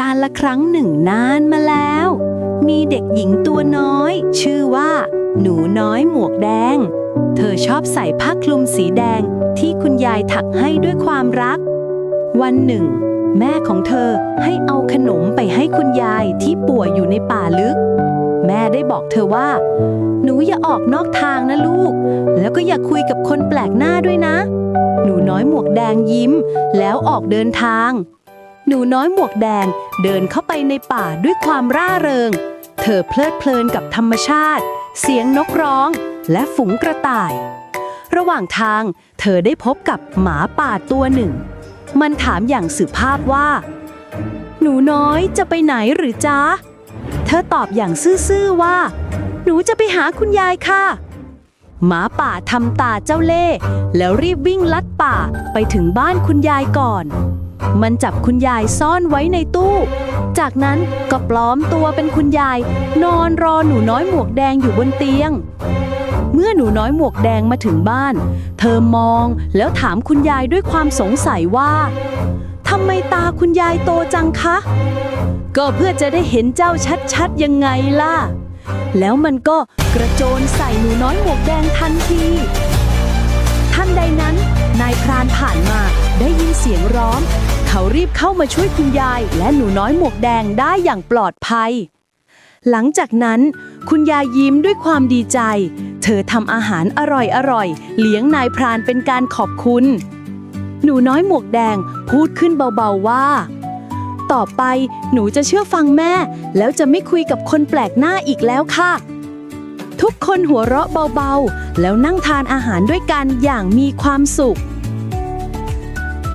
การละครั้งหนึ่งนานมาแล้ว มีเด็กหญิงตัวน้อย ชื่อว่า หนูน้อยหมวกแดง เธอชอบใส่ผ้าคลุมสีแดงที่คุณยายถักให้ด้วยความรัก วันหนึ่ง แม่ของเธอให้เอาขนมไปให้คุณยายที่ป่วยอยู่ในป่าลึก แม่ได้บอกเธอว่า หนูอย่าออกนอกทางนะลูก แล้วก็อย่าคุยกับคนแปลกหน้าด้วยนะ หนูน้อยหมวกแดงยิ้ม แล้วออกเดินทาง หนูน้อยหมวกแดงเดินเข้าไปในป่าด้วยความร่าเริง เธอเพลิดเพลินกับธรรมชาติ เสียงนกร้อง และฝูงกระต่าย ระหว่างทางเธอได้พบกับหมาป่าตัวหนึ่ง มันถามอย่างสุภาพว่า หนูน้อยจะไปไหนหรือจ๊ะ เธอตอบอย่างซื่อๆว่า หนูจะไปหาคุณยายค่ะหมาป่าทำตาเจ้าเล่ห์แล้วรีบวิ่งลัดป่าไปถึงบ้านคุณยายก่อน มันจับคุณยายซ่อนไว้ในตู้ จากนั้นก็ปลอมตัวเป็นคุณยาย นอนรอหนูน้อยหมวกแดงอยู่บนเตียง เมื่อหนูน้อยหมวกแดงมาถึงบ้าน เธอมองแล้วถามคุณยายด้วยความสงสัยว่าทำไมตาคุณยายโตจังคะ ก็เพื่อจะได้เห็นเจ้าชัดๆยังไงล่ะ แล้วมันก็กระโจนใส่หนูน้อยหมวกแดงทันทีทันใดนั้น นายพรานผ่านมาได้ยินเสียงร้อง เขารีบเข้ามาช่วยคุณยาย และหนูน้อยหมวกแดงได้อย่างปลอดภัย หลังจากนั้น คุณยายยิ้มด้วยความดีใจ เธอทำอาหารอร่อยๆเลี้ยงนายพรานเป็นการขอบคุณ หนูน้อยหมวกแดงพูดขึ้นเบาๆว่า ต่อไปหนูจะเชื่อฟังแม่ แล้วจะไม่คุยกับคนแปลกหน้าอีกแล้วค่ะ ทุกคนหัวเราะเบาๆ แล้วนั่งทานอาหารด้วยกันอย่างมีความสุข